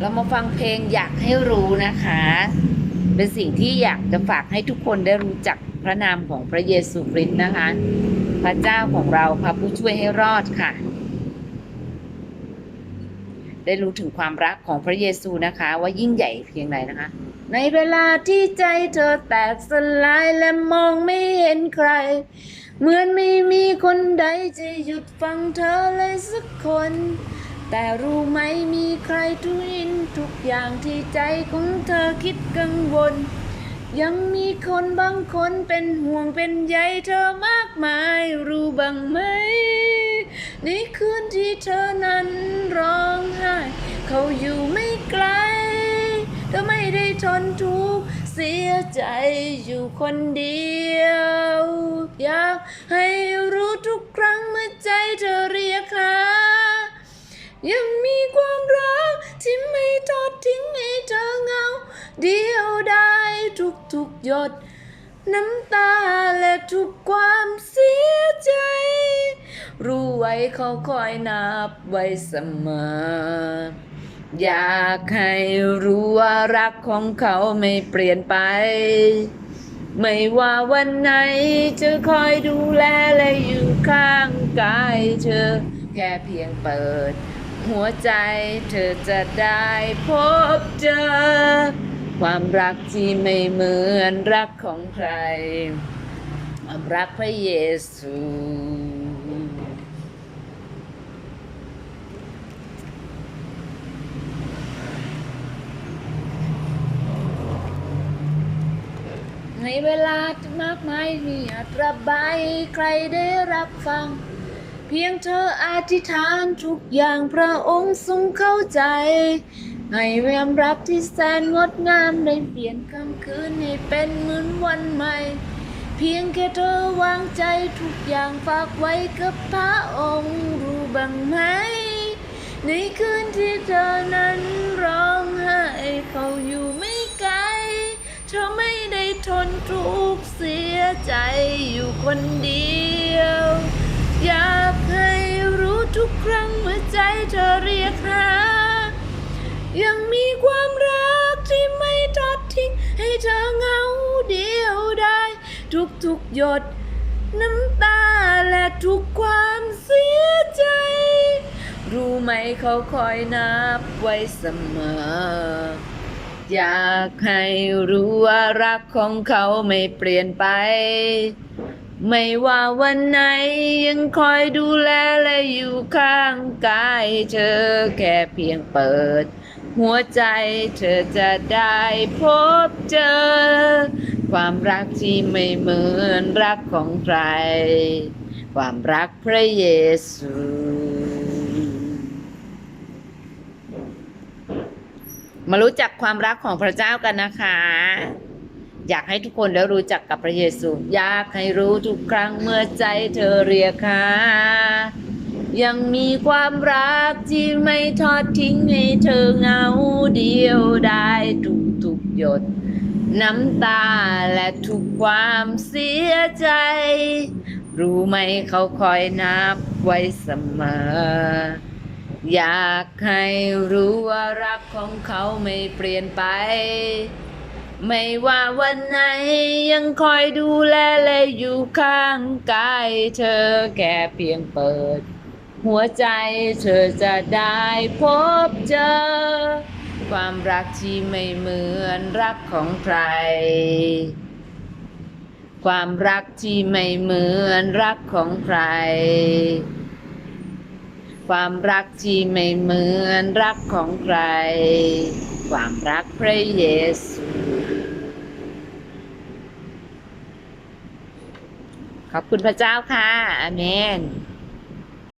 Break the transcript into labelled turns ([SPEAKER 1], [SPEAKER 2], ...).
[SPEAKER 1] เรามาฟังเพลงอยากให้รู้นะคะ เป็นสิ่งที่อยากจะฝากให้ทุกคนได้รู้จักพระนามของพระเยซูคริสต์นะคะ พระเจ้าของเราพระผู้ช่วยให้รอดค่ะ ได้รู้ถึงความรักของพระเยซูนะคะ ว่ายิ่งใหญ่เพียงใดนะคะ ในเวลาที่ใจเธอแตกสลายและมองไม่เห็นใคร เหมือนไม่มีคนใดจะหยุดฟังเธอเลยสักคน แต่รู้ไหมมีใครทุยินทุกอย่างที่ใจของเธอคิดกังวล ยังมีคนบางคนเป็นห่วงเป็นใยเธอมากมายรู้บ้างไหม ในคืนที่เธอนั้นร้องไห้ เขาอยู่ไม่ไกลเธอไม่ได้ทนทุกข์เสียใจอยู่คนเดียว อยากให้รู้ทุกครั้งเมื่อใจเธอ ยังมีความรักที่ไม่ทอดทิ้งให้เธอเหงา เดียวได้ทุกทุกหยด น้ำตาและทุกความเสียใจ รู้ไว้เขาคอยนับไว้เสมอ อยากให้รู้ว่ารักของเขาไม่เปลี่ยนไป ไม่ว่าวันไหนจะคอยดูแลและอยู่ข้างกายเธอแค่เพียงเปิด หัวใจเธอจะได้พบเจอ ความรักที่ไม่เหมือนรักของใคร ความรักพระเยซูในเวลามากมายมีอาจรบายให้ใครได้รับฟัง เพียงเธออธิษฐานทุกอย่างพระองค์ทรงเข้าใจให้เวมรักที่แสนงดงามได้เปลี่ยนค่ำคืนให้เป็นเหมือนวันใหม่ เพียงแค่เธอวางใจทุกอย่างฝากไว้กับพระองค์รู้บ้างไหม ในคืนที่เธอนั้นร้องไห้เขาอยู่ไม่ไกล เธอไม่ได้ทนทุกข์เสียใจอยู่คนเดียวอยากให้รู้ทุ กครั้งเมื่อใจเธอเรียกหา ยังมีความรักที่ไม่ทอดทิ้ง ให้เธอเหงาเดียวได้ ทุกๆหยด น้ำตาและทุกความเสียใจ รู้ไหมเขาคอยนับไว้เสมอ อยากให้รู้ว่ารักของเขาไม่เปลี่ยนไป ไม่ว่าวันไหนยังคอยดูแลและอยู่ข้างกายเธอแค่เพียงเปิด หัวใจเธอจะได้พบเจอ ความรักที่ไม่เหมือนรักของใคร ความรักพระเยซูมารู้จักความรักของพระเจ้ากันนะคะ อยากให้ทุกคนได้รู้จักกับพระเยซู อยากให้รู้ทุกครั้งเมื่อใจเธอเรียกหายังมีความรักที่ไม่ทอดทิ้งให้เธอเหงาเดียวได้ทุกทุกหยด น้ำตาและทุกความเสียใจ รู้ไหมเขาคอยนับไว้เสมอ อยากให้รู้ว่ารักของเขาไม่เปลี่ยนไป ไม่ว่าวันไหนยังคอยดูแลและอยู่ข้างกายเธอแค่เพียงเปิด หัวใจเธอจะได้พบเจอ ความรักที่ไม่เหมือนรักของใคร ความรักที่ไม่เหมือนรักของใคร ความรักที่ไม่เหมือนรักของใคร ความรักพระเยซู อบคุณพระเจ้าค่ะอาเมน